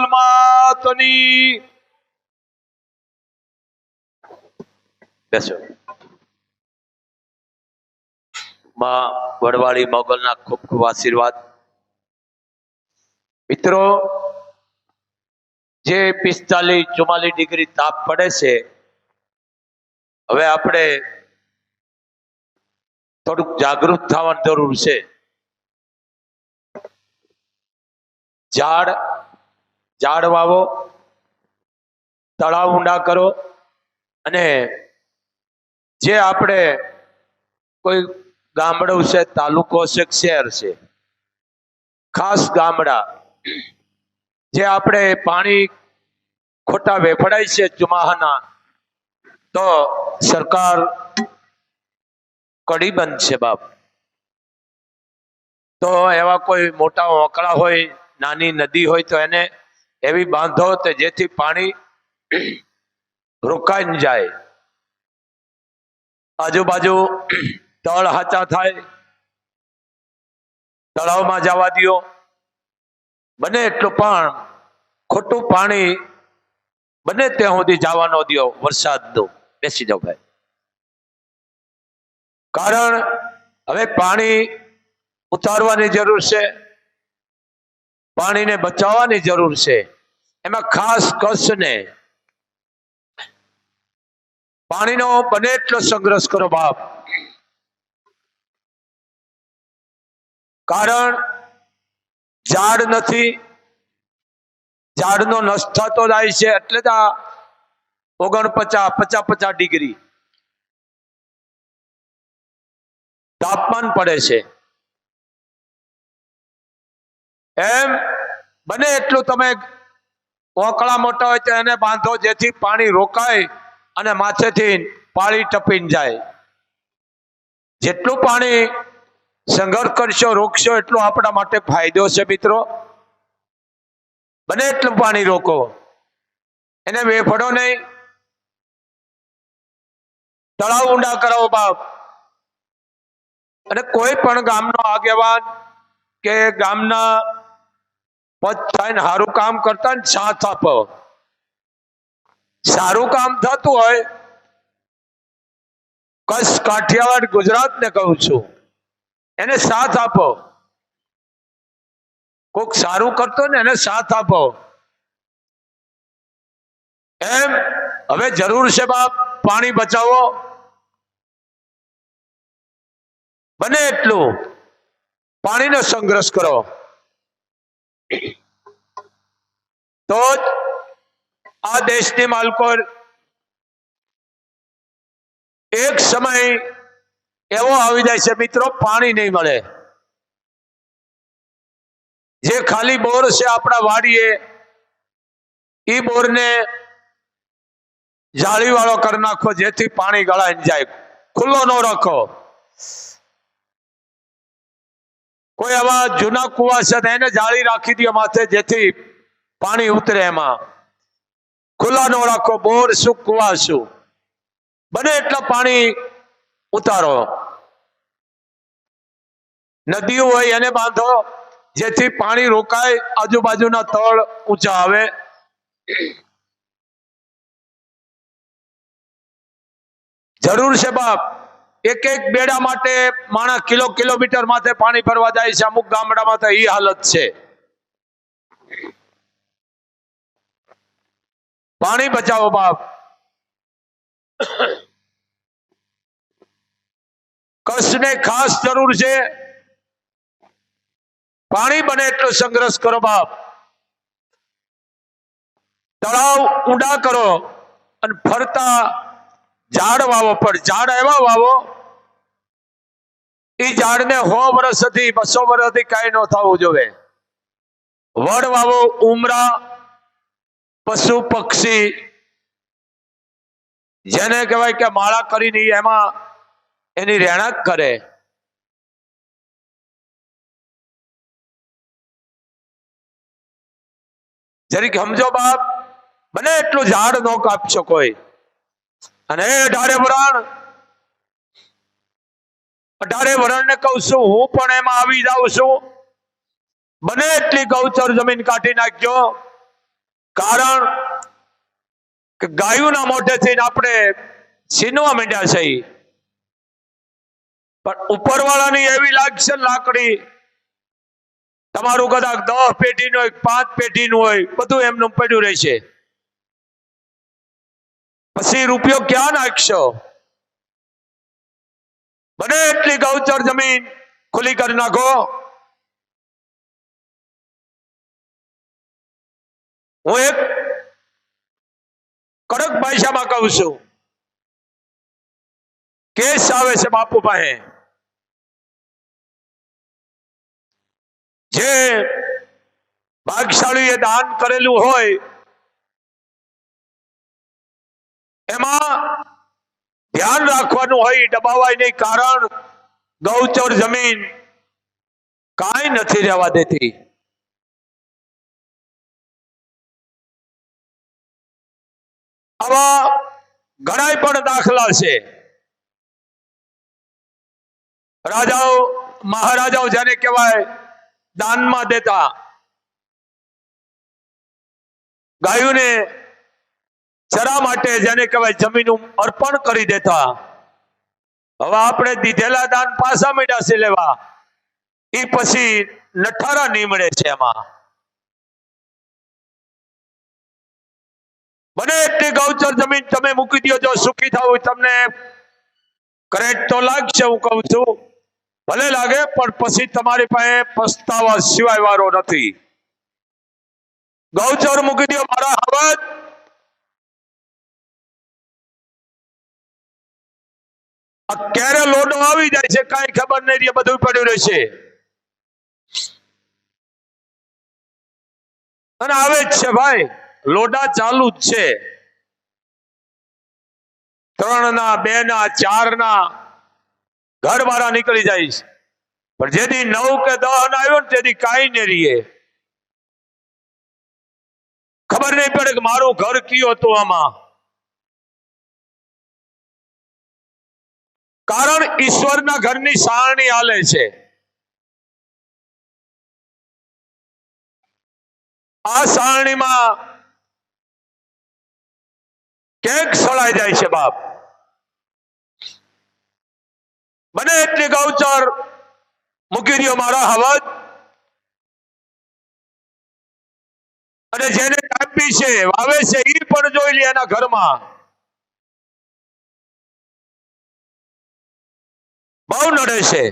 માતની બેસો. માં વડવાળી મોગલના ખૂબ ખૂબ આશીર્વાદ. મિત્રો, જે પિસ્તાલીસ ચુમ્માલીસ ડિગ્રી તાપ પડે છે, હવે આપણે થોડુંક જાગૃત થવાની જરૂર છે. ઝાડ ઝાડ વાવો, તળાવ ઊંડા કરો અને જે આપણે કોઈ ગામડું છે, તાલુકો છે શહેર છે, ખાસ ગામડા, જે આપણે પાણી ખોટા વેફડાય છે ચુમાહાના, તો સરકાર કડી બંધ છે બાપ. તો એવા કોઈ મોટા ઓકળા હોય, નાની નદી હોય તો એને એવી બાંધો તે જેથી પાણી રોકાઈ જાય. આજુબાજુ તળ હાચા થાય. તળાવમાં જવા દો બને એટલું પણ ખોટું પાણી બને ત્યાં સુધી જવા ન વરસાદ વરસાદનું. બેસી જાઓ ભાઈ. કારણ હવે પાણી ઉતારવાની જરૂર છે. પાણીને બચાવવાની જરૂર છે. એમાં ખાસ કચ્છને પાણીનો બને એટલો સંઘર્ષ કરો બાપ. કારણ ઝાડ નથી. ઝાડનો નષ્ટ થતો જાય છે એટલે જ આ ઓગણપચાસ પચાસ પચાસ ડિગ્રી. તાપમાન પડે છે. એમ? બને એટલું તમે ઓકળા મોટા હોય તો એને બાંધો, જેથી પાણી રોકાય અને માથેથી પાણી ટપીને જાય. જેટલું પાણી સંઘર્ષ કરશો, રોકશો, એટલો આપણા માટે ફાયદો છે મિત્રો. બને એટલું પાણી રોકો. એને વેફડો નહીં. તળાવ ઊંડા કરાવો બાપ. અને કોઈ પણ ગામનો આગેવાન કે ગામના પદ થઈને સારું કામ કરતા ને સાથ આપો. સારું કામ થતું હોય, કચ્છ, કાઠિયાવાડ ગુજરાત ને કહું છું, એને સાથ આપો. કોક સારું કરતો ને એને સાથ આપો. એમ, હવે જરૂર છે બાપ, પાણી બચાવો. બને એટલું. પાણીનો સંઘર્ષ કરો. તો આ દેશની માલકો એક સમય એવો આવી જાય છે, મિત્રો, પાણી નહીં મળે. જે ખાલી બોર છે આપણા વાડીએ એ બોરને જાળીવાળો કરી નાખો, જેથી પાણી ગળાઈ જાય. ખુલ્લો ન રાખો. કોઈ આવા જૂના કુવા છે એને જાળી રાખી દો માથે જેથી પાણી ઉતરે એમાં. ખુલ્લા નો રાખો, બોર શું, કુવા શું? બને એટલા પાણી ઉતારો. નદીઓ હોય એને બાંધો, જેથી પાણી રોકાય, આજુબાજુના તળ ઊંચા આવે. જરૂર છે બાપ. એક એક બેડા માટે માણસ કિલો કિલોમીટર માથે પાણી ભરવા જાય છે, અમુક ગામડામાં તો એ હાલત છે. પાણી બચાવો બાપ. કચ્છને ખાસ જરૂર છે. પાણી બને એટલો સંઘર્ષ કરો બાપ. તળાવ ઊંડા કરો અને ફરતા ઝાડ વાવો, પણ ઝાડ એવા વાવો એ ઝાડને સો વર્ષથી બસો વર્ષથી કાંઈ ન થવું જોવે. વડ વાવો, ઉમરા, પશુ, પક્ષી, જેને કહેવાય કે માળા કરીને એમાં એની રહેણાંક કરે. જરીક સમજો બાપ, બને એટલું ઝાડ નો કાપશો કોઈ. અને ઢારે વરણ અઢારે વરણને કહું છું, હું પણ એમાં આવી જાઉં છું. બને એટલી ગૌચર જમીન કાઢી નાખ્યો કારણ કે ગાયોના મોઢેથી આપણે છીનવા માંડ્યા છે પણ ઉપરવાળાની એવી લાગશે લાકડી. તમારું કદાચ દસ પેઢીનું હોય પાંચ પેઢીનું હોય, બધું એમનું પડ્યું રહેશે. પછી રૂપિયો ક્યાં નાખશો? બને એટલી ગૌચર જમીન ખુલ્લી કરી નાખો. હું એક કડક ભાષામાં કહું છું. કેસ આવે છે બાપુ પાસે. જે ભાગશાળીએ દાન કરેલું હોય, એમાં ધ્યાન રાખવાનું હોય, દબાવાય નહીં કારણ ગૌચર જમીન કાંઈ નથી રહેવા દેતી. આવા ઘણા પણ દાખલા છે. રાજાઓ, મહારાજાઓ જેને કહેવાય દાનમાં દેતા. ગાયોને ચરા માટે જેને કહેવાય જમીન અર્પણ કરી દેતા. હવે આપણે દીધેલા દાન પાછા મીડા છે લેવા. એ પછી નઠારા નીમડે છે એમાં. બને એટલી ગૌચર જમીન તમે મૂકી દો જો સુખી થવું તમને કરેટ તો લાગશે હું કહું છું. ભલે લાગે પણ પછી તમારી પાસે પસ્તાવા સિવાય વારો નથી. ગૌચર મૂકી દો મારા હવત ક્યારે લોડો આવી જાય છે, કઈ ખબર નહીં રહે બધું પડ્યું રહેશે. અને આવે જ છે ભાઈ લોડા ચાલુ જ છે. ત્રણ ના બે ના ચાર ના ઘર વાળા નીકળી જાય છે. પણ જેથી નવ કે દહ ના આવ્યો ને તેથી કઈ નહીં રહીએ. ખબર નહીં પડે કે મારું ઘર કયું હતું આમાં. કારણ ઈશ્વરના ઘરની સારણી હાલે છે. આ સારણીમાં ક્યાંક સળાઈ જાય છે બાપ. બને એટલી ગૌચર. મૂકી દો મારા હવત અને જેને કાપી છે, વાવે છે એ પણ જોઈ લે એના ઘરમાં. બહુ નડે છે.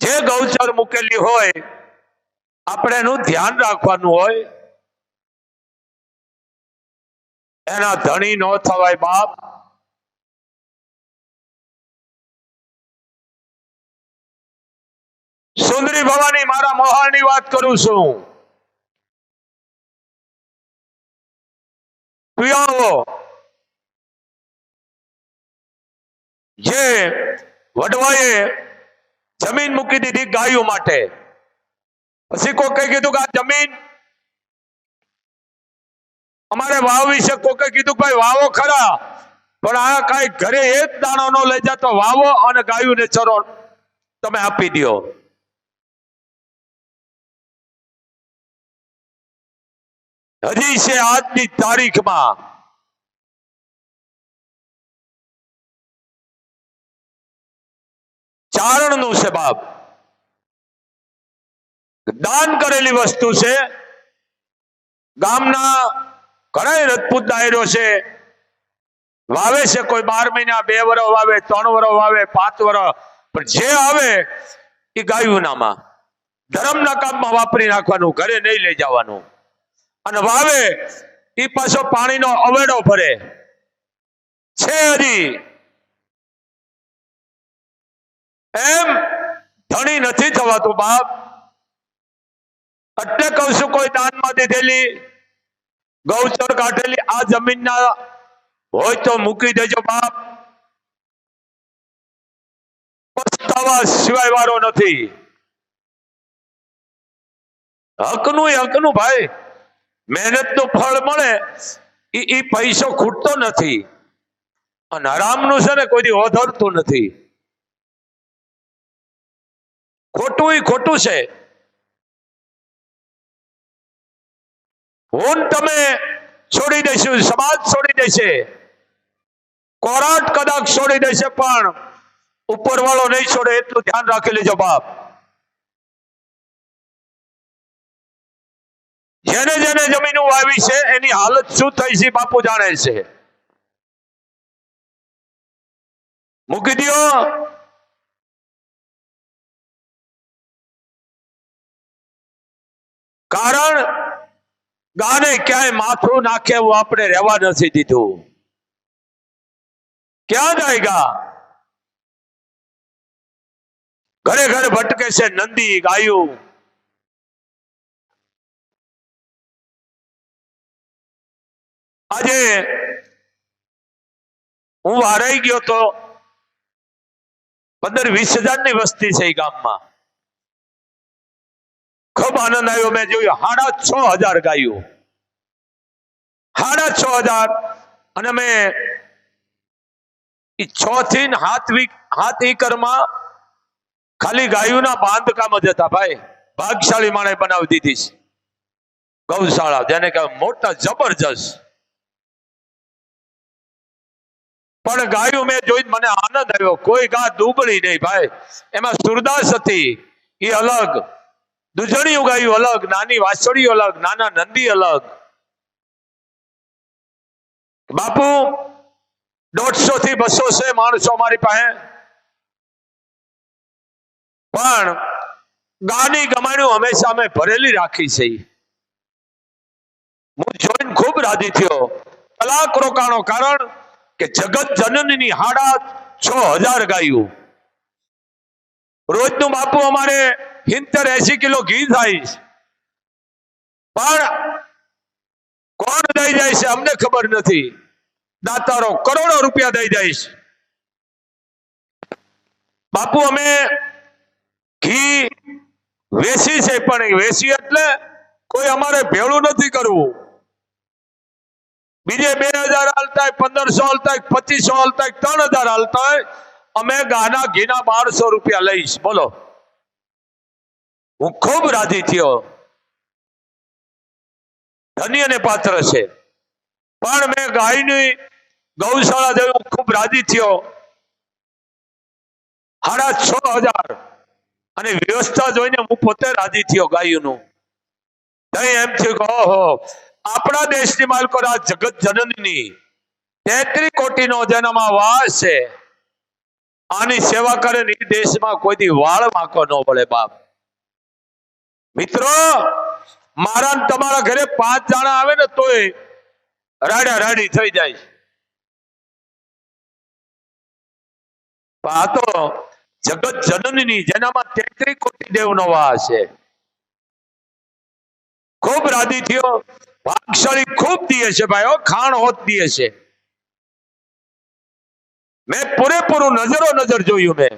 જે ગૌચર મૂકેલી હોય, આપણે એનું ધ્યાન રાખવાનું હોય. એના ધણી ન થવાય બાપ. સુંદરી ભવાની મારા મોહાળની વાત કરું છું. પિયાઓ જે વડવાએ જમીન મૂકી દીધી ગાયો માટે. પછી કોકે કીધું કે આ જમીન અમારે વાવ વિશે કોકે કીધું ભાઈ વાવો ખરા, પણ આ કઈ ઘરે એક દાણો નો લઈ જતો વાવો અને ગાયોને ચરો તમે આપી દ્યો. હજી છે આજની તારીખમાં. ચારણનું છે બાપ. દાન કરેલી વસ્તુ છે. ગામના ઘણા રજપૂત દાયરો છે. વાવે છે કોઈ બાર મહિના, બે વર વાવે, ત્રણ વર્ષ વાવે, પાંચ વર પણ જે આવે એ ગાયું નામાં ધર્મના કામમાં વાપરી નાખવાનું, ઘરે નહીં લઈ જવાનું. અને વાવે એ પાછો પાણીનો અવેડો ભરે. છે હજી. એમ ધણી નથી થવાતું બાપ. એટલે કઉ છું, કોઈ દાનમાં દીધેલી, ગૌચર કાઢેલી આ જમીનના હોય તો મૂકી દેજો બાપ. પસ્તાવા સિવાય વારો નથી. હકનું એ હકનું ભાઈ. મહેનતનું ફળ મળે એ પૈસો ખૂટતો નથી. અને આરામનું છે ને કોઈ ઓધરતું નથી. ખોટું ખોટું છે. હું તમે છોડી દઈશું, સમાજ છોડી દેશે. કોરાટ કદાચ છોડી દેશે, પણ ઉપરવાળો નહીં છોડે એટલું ધ્યાન રાખી લેજો બાપ. જેને જેને જમીન વાવી છે, એની હાલત શું થઈ છે બાપુ જાણે છે. મૂકી દ્યો. કારણ ગાને ક્યાંય માથું નાખે એવું આપણે રહેવા નથી દીધું. ક્યાં જાયગા ઘરે ઘરે ભટકે છે નંદી, ગાયું. આજે હું વારાઈ ગયો તો પંદર વીસ હજારની વસ્તી છે ગામમાં. ખૂબ આનંદ આવ્યો. મેં જોયું સાડા છ હજાર ગાયો. સાડા છ હજાર. અને મેં છ થી હાથ વીક હાથ એકરમાં ખાલી ગાયોના બાંધકામ જ હતા ભાઈ. ભાગશાળી માણે બનાવી દીધી ગૌશાળા, જેને કહેવાય મોટા જબરજસ્ત. પણ ગાયું મેં જોઈ મને આનંદ આવ્યો. કોઈ ગા દુબળી નહીં ભાઈ. એમાં સુરદાસ હતી. એ અલગ. દુજણિયું ગાયું અલગ, નાની વાછડીઓ અલગ, નાના નંદી અલગ. બાપુ દોઢસો થી બસો છે માણસો અમારી પાસે. પણ ગાની ગમાણ્યું હંમેશા અમે ભરેલી રાખી છે. હું જોઈને ખૂબ રાજી થયો. કલાક રોકાણો કારણ કે જગત જનનની હાડા છ હજાર ગાયું. રોજનું બાપુ અમારે સિત્તેર એસી કિલો ઘી થાય. પણ કોણ દઈ જાય છે અમને ખબર નથી. દાતારો કરોડો રૂપિયા દઈ જાય છે. બાપુ, અમે ઘી વેસી છે, પણ વેસી એટલે કોઈ અમારે ભેળું નથી કરવું. બીજે બે હજાર હાલતા પંદરસો હાલતા પચીસો હાલતા ત્રણ હજાર હાલતા અમે ગાના ઘીના બારસો રૂપિયા લઈશ. બોલો. હું ખૂબ રાજી થયો. ધન્ય અને પાત્ર છે. પણ મેં ગાયની ગૌશાળા જોઈ હું ખૂબ રાજી થયો. સાડા છ હજાર. અને વ્યવસ્થા જોઈને હું પોતે રાજી થયો ગાયનું. નહીં એમ થયું કે ઓહો, આપણા દેશની માલકો આ જગત જનની તેત્રી કોટીનો જેનામાં વાસ છે. આની સેવા કરે ને એ દેશમાં કોઈ દી વાળ માકો ન પડે બાપ. મિત્રો, મારા તમારા ઘરે પાંચ જણા આવે ને તોય રાડા રાડી થઈ જાય. આ તો જગત જનની જેનામાં તેત્રી કોટી દેવનો વાસ છે ખૂબ રાજી થયો. ભાગશાળી ખૂબ દીએ છે ભાઈ ખાણ હોત દીએ છે. મેં પૂરેપૂરું નજરો નજર જોયું મેં.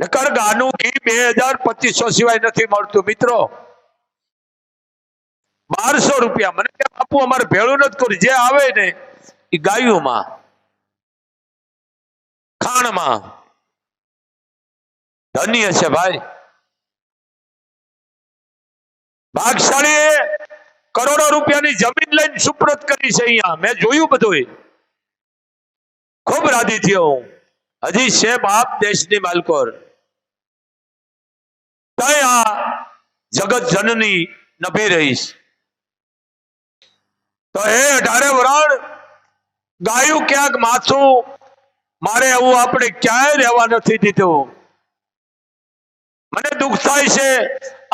નકર ગાનું ઘી બે હજાર પચીસો સિવાય નથી મળતું, મિત્રો. બારસો રૂપિયા. મને કેમ આપવું અમારે ભેળું નથી કર્યું. જે આવે ને, એ ગાયુંમાં, ખાણમાં. ધન્ય છે ભાઈ. ભાગશાળીએ કરોડો રૂપિયાની જમીન લઈને સુપ્રત કરી છે અહીંયા. મેં જોયું બધું ખૂબ રાજી થયો હું. હજી છે બાપ દેશની માલકોર. આ જગત જનની નભી રહીશ. તો એ અઢારે વરાળ, ગાયું ક્યાંક માથું, મારે એવું આપણે ક્યાંય રહેવા નથી દીધું. મને દુઃખ થાય છે.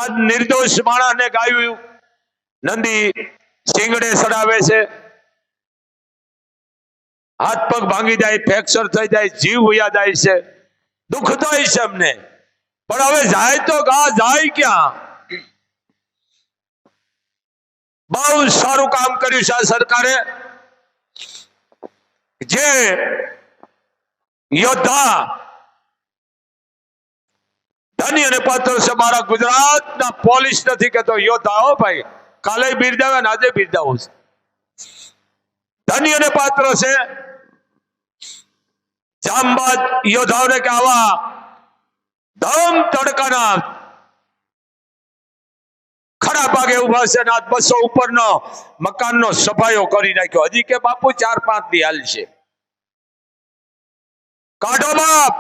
આ નિર્દોષ માણસને ગાયું નંદી સિંગડે સડાવે છે. હાથ પગ ભાંગી જાય, ફ્રેક્ચર થઈ જાય, જીવ વયા જાય છે. દુઃખ થાય છે અમને. પણ હવે જાય તો ગા, જાય ક્યાં? બહુ સારું કામ કર્યું છે સરકારે. જે યોદ્ધા ધન્ય અને પાત્ર છે, મારા ગુજરાતના પોલીસ નથી કેતો યોદ્ધા હો ભાઈ. કાલે બિરદાવે આજે બિરદાવું છે. ધન્ય પાત્ર છે. જામબાદ યોદ્ધાઓને કે આવા ધમ તડકાના ખરા ભાગે ઊભા છે આ બસો ઉપરનો મકાનનો સફાયો કરી નાખ્યો. હજી કે બાપુ ચાર પાંચ દી હાલ છે. કાઢો બાપ.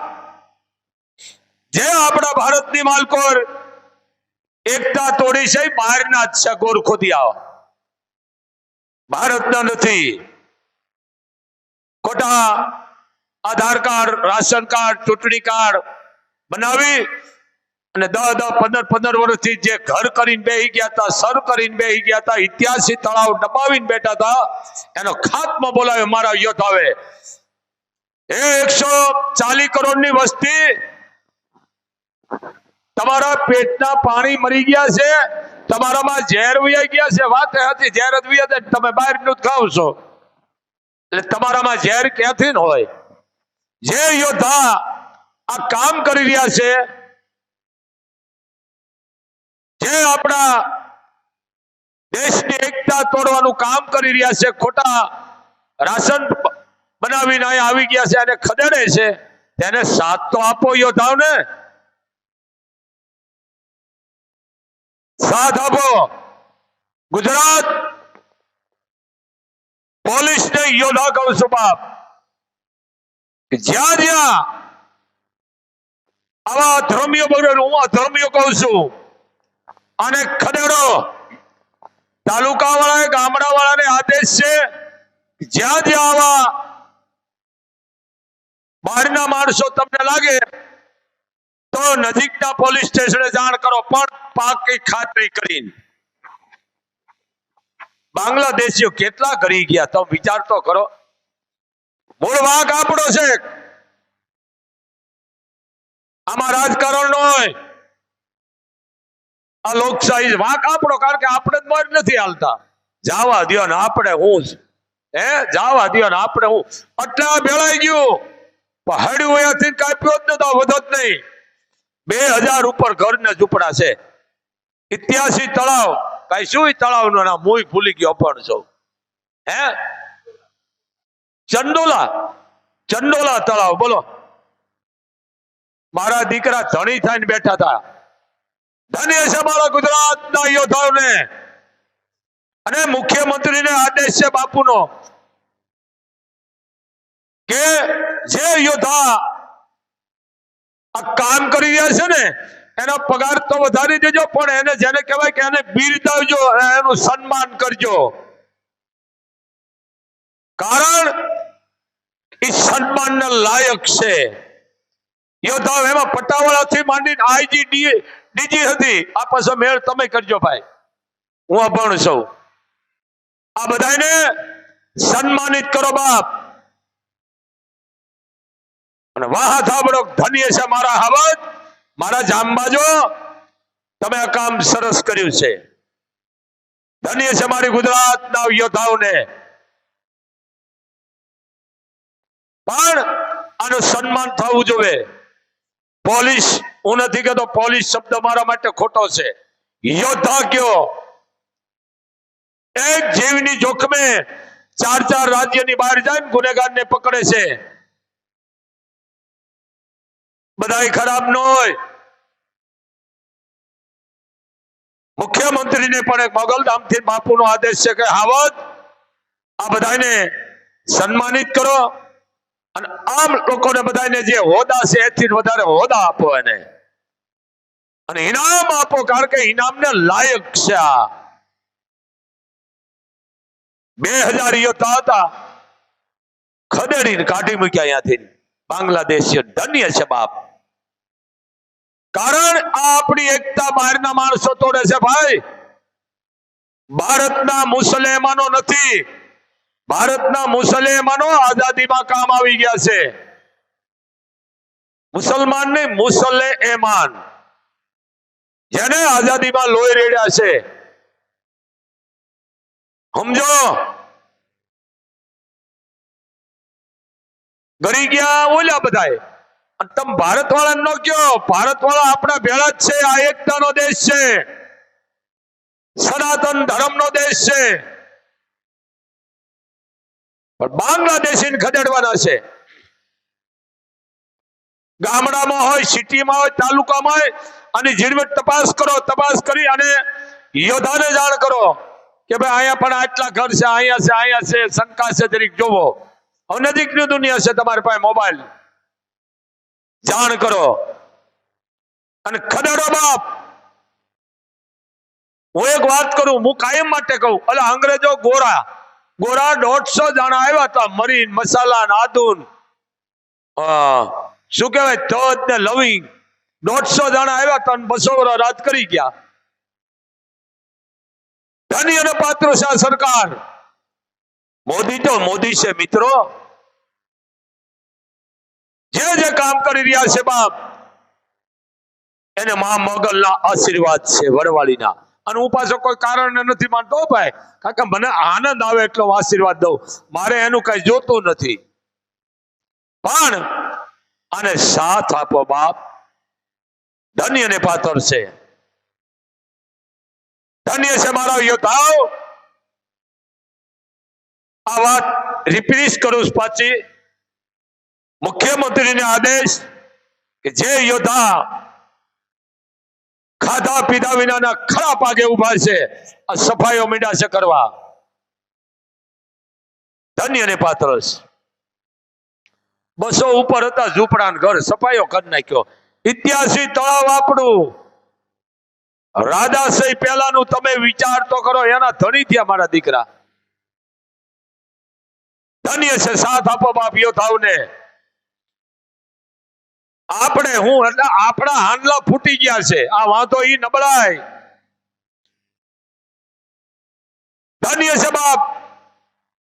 જે આપણા ભારતની માલકોર એકતા તોડી છે, બહારના જ છે ગોરખોદિયા ભારતના નથી. ખોટા આધાર કાર્ડ, રાશન કાર્ડ, ચૂંટણી કાર્ડ બનાવી અને દસ દસ પંદર પંદર વર્ષથી જે ઘર કરીને બેહી ગયા હતા, સર કરીને બેહી ગયા હતા, ઇતિહાસી તળાવ ડબાવીને બેઠા હતા, એનો ખાત્મો બોલાવ્યો, મારા યોદ્ધાવે એકસો ચાલીસ કરોડની વસ્તી તમારા પેટના પાણી મરી ગયા છે, તમારામાં ઝેર વૈયા ગયા છે, વાત હતી ઝેર જ વૈયા તમે બહારનું ખાવ છો. તમારામાં ઝેર ક્યાંથી હોય? જે યોદ્ધા આ કામ કરી રહ્યા છે, જે આપણા દેશની એકતા તોડવાનું કામ કરી રહ્યા છે, ખોટા રાશન બનાવીને આવી ગયા છે અને ખદેડે છે, તેને સાથ તો આપો યોદ્ધાઓને. સાથ આપો ગુજરાત પોલીસ ને યોદ્ધા કહું છું બાપ. જ્યાં જ્યાં આવા ધર્મીઓ બગડે હું અધર્મીઓ કહું છું. અને ખદેડો તાલુકા વાળા ગામડા વાળાને આદેશ છે જ્યાં જ્યાં આવા બહારના માણસો તમને લાગે તો નજીકના પોલીસ સ્ટેશને જાણ કરો, પણ પાકી ખાતરી કરીને. બાંગ્લાદેશીઓ કેટલા કરી ગયા, તમે વિચાર તો કરો. મૂળ વાંક આપણો છે. આમાં રાજકારણ નો આ લોકશાહી વાંક આપણો, કારણ કે આપણે જ મર નથી હાલતા. જાવા દો ને આપણે હું જ. હે? જાવા દો ને આપણે હું. એટલે ભેળાઈ ગયું. પણ હડ્યું અહીંયાથી કાપ્યો જ નતો વધત નહીં. બે હજાર ઉપર ઘર ને ઝૂંપડા છે. ઇતિહાસી તળાવ, કઈ શું તળાવનું નામ ભૂલી ગયો પણ છું. હે? ચંડોલા ચંડોલા તળાવ, બોલો. મારા દીકરા ધણી થઈને બેઠા હતા. ધન્ય છે મારા ગુજરાતના યોદ્ધાઓને. અને મુખ્યમંત્રીને આદેશ છે બાપુનો કે જે યોદ્ધા કામ કરી રહ્યા છે ને, એનો પગાર તો વધારી દેજો, પણ એને જેને કહેવાય કે એને બિરદાવજો એનું સન્માન કરજો. કારણ એ સન્માનને લાયક છે. યોદ્ધાઓ, એમાં પટ્ટાવાળાથી માંડીને આઈજી ડીજી હતી. આ પાછો મેળ તમે કરજો ભાઈ. હું અભણ છું. આ બધાને સન્માનિત કરો બાપ. અને વાહ, થાબડો ધન્ય છે મારા હાવત મારા જામબાજો, તમે આ કામ સરસ કર્યું છે. ધન્ય છે મારી ગુજરાતના યોદ્ધાઓને. પણ આનું સન્માન થવું જોઈએ પોલીસ, હું નથી કહેતો, પોલીસ શબ્દ મારા માટે ખોટો છે. યોદ્ધા કયો? એક જીવની જોખમે ચાર ચાર રાજ્યની બહાર જાય ગુનેગારને પકડે છે. બધાય ખરાબ ન હોય. મુખ્યમંત્રીને પણ એક મોગલધામથી બાપુનો આદેશ છે કે હાવત આ બધાને સન્માનિત કરો અને આમ લોકોને બધાને જે હોદા છે એથી વધારે હોદા આપો એને. અને ઇનામ આપો કારણ કે ઇનામને લાયક છે બે હજાર યોદ્ધા હતા. ખદેડીને કાઢી મૂક્યા અહીંયાથી. બાંગ્લાદેશ ધન્ય છે બાપ. કારણ આ આપણી એકતા બહારના માણસો તોડે છે ભાઈ. ભારતના મુસલેમાનો નથી. ભારતના મુસલેમાનો આઝાદીમાં કામ આવી ગયા છે. મુસલમાન નહીં મુસલે એમાન જેને આઝાદીમાં લોહી રેડ્યા છે. સમજો. ગરી ગયા બોલ્યા બધાએ તમે ભારત વાળા નો કયો ભારત વાળા આપણા ભેળા જ છે, આ એકતાનો દેશ છે. સનાતન ધર્મનો દેશ છે. પણ બાંગ્લાદેશીને ખદેડવાના છે. ગામડામાં હોય, સિટીમાં હોય, તાલુકામાં હોય, અને ઝીણવટ તપાસ કરો, તપાસ કરી અને યોદ્ધાને જાણ કરો કે ભાઈ અહીંયા પણ આટલા ઘર છે, અહીંયા છે અહીંયા છે, શંકા છે, જરીક જોવો. હવે નજીકની દુનિયા છે તમારી પાસે મોબાઈલ. જાણ કરો. અને ખદેડો બાપ. હું એક વાત કરું, હું કાયમ માટે કહું એટલે અંગ્રેજો ગોરા ગોરા દોઢસો જણા આવ્યા હતા, મરીન, મસાલા નાદુન શું કહેવાય તજ ને લવિંગ. દોઢસો જણા આવ્યા હતા બસો વર્ષ રાજ કરી ગયા. ધની અને પાત્ર છે સરકાર. મોદી તો મોદી છે, મિત્રો. જે જે કામ કરી રહ્યા છે બાપ, એને મા મોગલના આશીર્વાદ છે વડવાળીના અને હું પાછો કોઈ કારણ નથી માનતો ભાઈ, કારણ કે મને આનંદ આવે એટલો આશીર્વાદ દઉં. મારે એનું કઈ જોતું નથી. પણ, આને સાથ આપો બાપ. ધન્ય ને પાથર છે. ધન્ય છે મારા યોદ્ધાઓ. આ વાત રિપીટ કરું પાછી. મુખ્યમંત્રીને આદેશ કે જે યોદ્ધા ખાધા પીધા વિનાના ખરા પાગે ઊભા છે, આ સફાઈઓ મીંડા છે કરવા. ધન્ય ને પાત્ર બસો ઉપર હતા ઝૂંપડા ઘર, સફાઈઓ કરી નાખ્યો. ઇતિહાસી તળાવ આપણું. રાજાશય પહેલાનું તમે વિચાર તો કરો, એના ધણી થયા મારા દીકરા. ધન્ય છે, સાથ આપો બાપ, યોદ્ધાઓને. આપણે હું એટલે આપણા હાંડલા ફૂટી ગયા છે. આ વાંધો ઈ નબળાય. ધન્ય છે બાપ.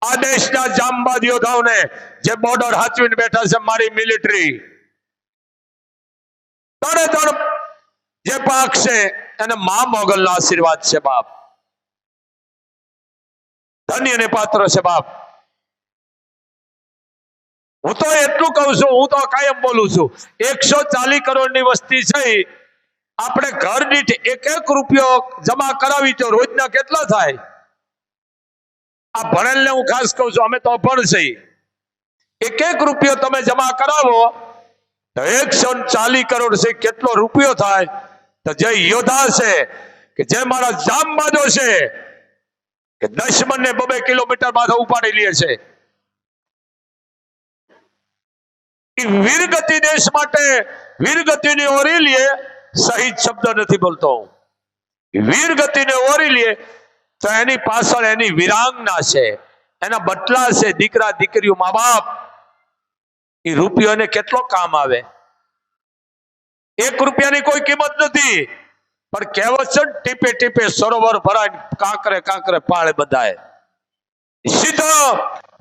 આ દેશના જામબાદ યોદ્ધાઓને જે બોર્ડર હાચવીને બેઠા છે મારી મિલિટરી ત્રણે ત્રણ જે પાક છે એને મા મોગલના આશીર્વાદ છે બાપ. ધન્ય ને પાત્ર છે બાપ. હું તો એટલું કહું છું, હું તો કાયમ બોલું છું, એકસો ચાલીસ કરોડની વસ્તી છે આપણે ઘર દીઠ એક એક રૂપિયો જમા કરાવી તો રોજના કેટલા થાય? આ ભણેલને હું ખાસ કહું છું, અમે તો અભણ છીએ એક એક રૂપિયો તમે જમા કરાવો, તો એકસો ચાલીસ કરોડ છે, કેટલો રૂપિયો થાય? તો જે યોદ્ધા છે, કે જે મારા જામબાજો છે, કે દશમનને બબે કિલોમીટર માથે ઉપાડી લે છે. વીરગતિ દેશ માટે, વીરગતિને ઓરી લે, સહિત શબ્દ નથી બોલતો. વીરગતિને ઓરી લે, તો એની પાછળ એની વિરાંગના છે, એના બટલા છે, દીકરા, દીકરીઓ મા બાપ એ રૂપિયોને કેટલો કામ આવે? એક રૂપિયાની કોઈ કિંમત નથી, પણ કહેવત છે ટીપે ટીપે સરોવર ભરાય કાંકરે કાંકરે પાળે બધાય સીધો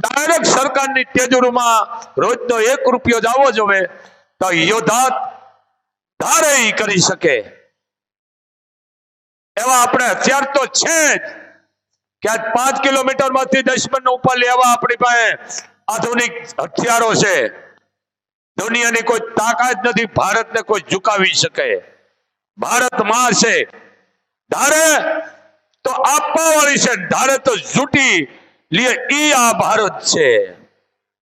ડાયરેક્ટ સરકારની તેજુરીમાં રોજનો એક રૂપિયો જ જોવે તો યોદ્ધા ધારે કરી શકે. એવા આપણે હથિયાર તો છે જ. કે પાંચ કિલોમીટરમાંથી દશમન ઉપર લેવા આપણી પાસે આધુનિક હથિયારો છે. દુનિયાની કોઈ તાકાત નથી, ભારતને કોઈ ઝુકાવી શકે. ભારતમાં છે. ધારે તો આપવા વાળી છે, ધારે તો ઝૂટી લે ઈ આ ભારત છે.